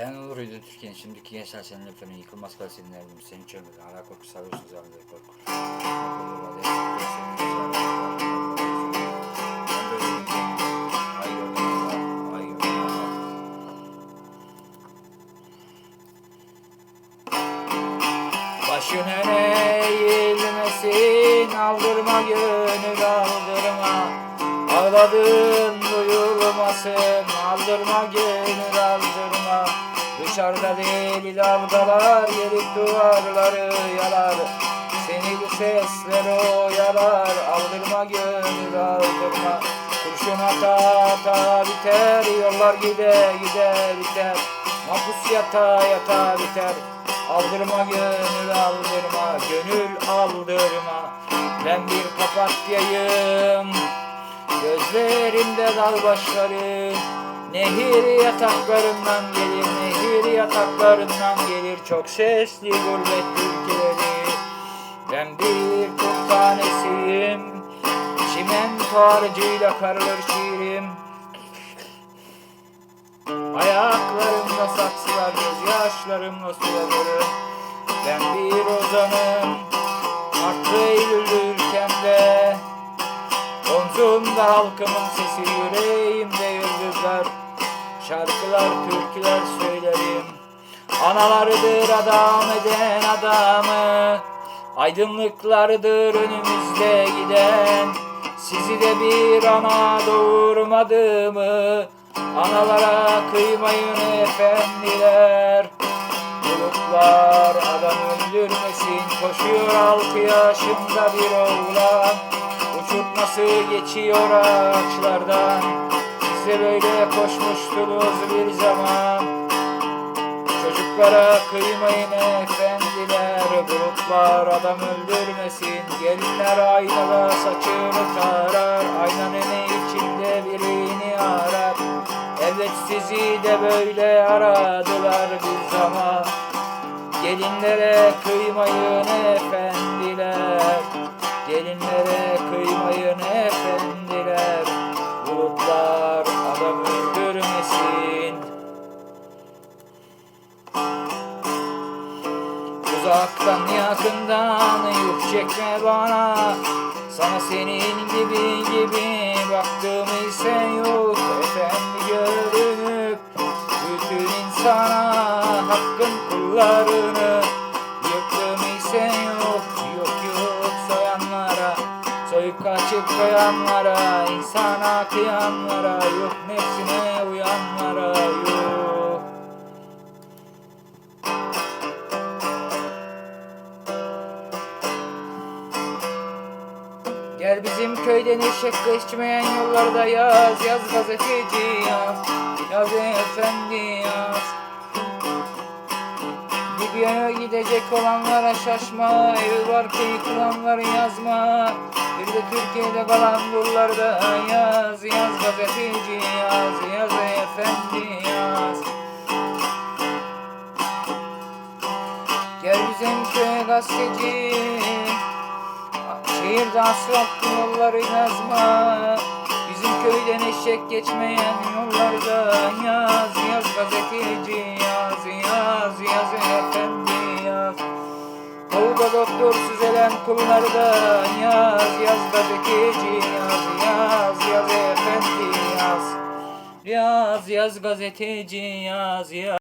Sen oluruydun Türkiye'nin şimdiki gençler senin efendim yıkılmaz kadar senin evin seni çömür. Hala korku sarıyorsun zaten korku. Olur Başın öne eğilmesin Aldırma gönül aldırma Ağladın duyulmasın Aldırma gönül aldırma Dışarıda deli dalgalar Gelip duvarları yalar. Seni bu sesler oyalar Aldırma gönül aldırma. Kurşun ata ata biter Yollar gide gide biter. Mahpus yata yata biter. Aldırma gönül aldırma Gönül aldırma. Ben bir papatyayım Gözlerimde dal başları Nehir yataklarından gelir yataklarından gelir Çok sesli gurbet ülkeleri Ben bir kurt tanesiyim Çimento harcıyla karılır şiirim. Ayaklarımda saksılar gözyaşlarımla sulanırım Ben bir ozanım Mart ve Eylül ülkemde. Omzumda halkımın sesi yüreğimde adam eden adamı Aydınlıklardır önümüzde giden. Sizi de bir ana doğurmadı mı? Analara kıymayın efendiler. Bulutlar adam öldürmesin Koşuyor altı yaşında bir oğlan. Uçurtması geçiyor ağaçlardan? Siz de böyle koşmuştunuz bir zaman Çocuklara kıymayın efendiler Bulutlar adam öldürmesin. Gelinler aynada saçını tarar Aynanın içinde birini arar. Evet sizi de böyle aradılar bir zaman. Gelinlere kıymayın efendiler Uzaktan yakından yük çekme bana. Sana senin gibi gibi baktığım ise yok Efendi görünüp bütün insana hakkın kullarını Yıktım ise yok yok yok soyanlara Soyup kaçıp koyanlara insana kıyanlara Yok nefsine uyanlara yok Gel bizim köyden eşek geçmeyen yollarda yaz Yaz gazeteci yaz Yaz efendi yaz. Libya'ya gidecek olanlara şaşma Evi var yıkılanları yazma. Bir de Türkiye'de kalan yollarda yaz Yaz gazeteci yaz Yaz efendi yaz. Gel bizim köye gazeteci Şehirde asfaltlı yolları yazma. Bizim köyden eşek geçmeyen yollarda Yaz yaz gazeteci yaz Yaz yaz efendi yaz. Doğuda doktor süzelen kullarda Yaz yaz gazeteci yaz Yaz yaz efendi yaz. Yaz yaz gazeteci yaz yaz